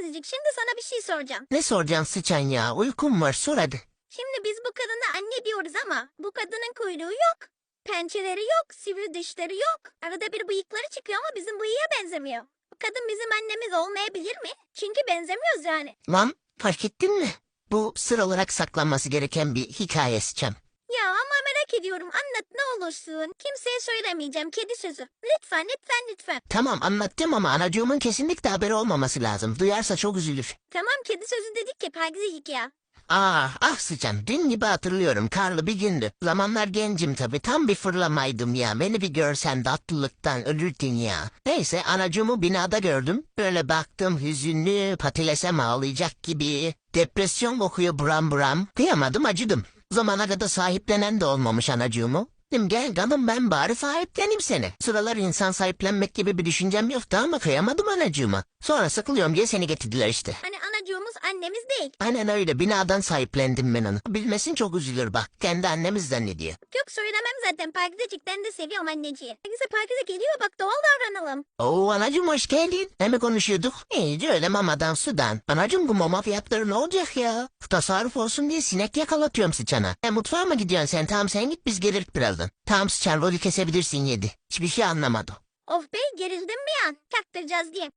Pakizacık şimdi sana bir şey soracağım. Ne soracaksın sıçan ya? Uykum var sor hadi. Şimdi biz bu kadına anne diyoruz ama bu kadının kuyruğu yok. Pençeleri yok, sivri dişleri yok. Arada bir bıyıkları çıkıyor ama bizim bıyığa benzemiyor. Bu kadın bizim annemiz olmayabilir mi? Çünkü benzemiyoruz yani. Lan fark ettin mi? Bu sır olarak saklanması gereken bir hikaye sıçan. Merak ediyorum anlat ne olursun. Kimseye söylemeyeceğim kedi sözü. Lütfen lütfen lütfen. Tamam anlattım ama anacığımın kesinlikle haberi olmaması lazım. Duyarsa çok üzülür. Tamam kedi sözü dedik ya Pakizacık ya. Ah ah sıçan dün gibi hatırlıyorum karlı bir gündü. Zamanlar gencim tabi tam bir fırlamaydım ya. Beni bir görsen tatlılıktan ölürdün ya. Neyse anacığımı binada gördüm. Böyle baktım hüzünlü patilesem ağlayacak gibi. Depresyon kokuyor buram buram. Kıyamadım acıdım. Zamana kadar sahiplenen de olmamış anacığımı. Dedim gel canım ben bari sahipleneyim seni. Sıralar insan sahiplenmek gibi bir düşüncem yoktu ama kıyamadım anacığıma. Sonra sıkılıyorum diye seni getirdiler işte. Anacığımız annemiz değil. Aynen öyle binadan sahiplendim ben onu. Bilmesin çok üzülür bak. Kendi annemiz zannediyor. Yok söylemem zaten Pakizacık ben de seviyorum anneciği. Neyse Pakize geliyor bak doğal davranalım. Oo anacım hoş geldin. Ne mi konuşuyorduk? İyice öyle mamadan sudan. Anacım bu mama fiyatları ne olacak ya? Tasarruf olsun diye sinek yakalatıyorum sıçana. E mutfağa mı gidiyorsun sen? Tamam sen git biz gelir birazdan. Tamam sıçan rolü kesebilirsin yedi. Hiçbir şey anlamadı. Of be gerildim bir an. Çaktıracağız diye.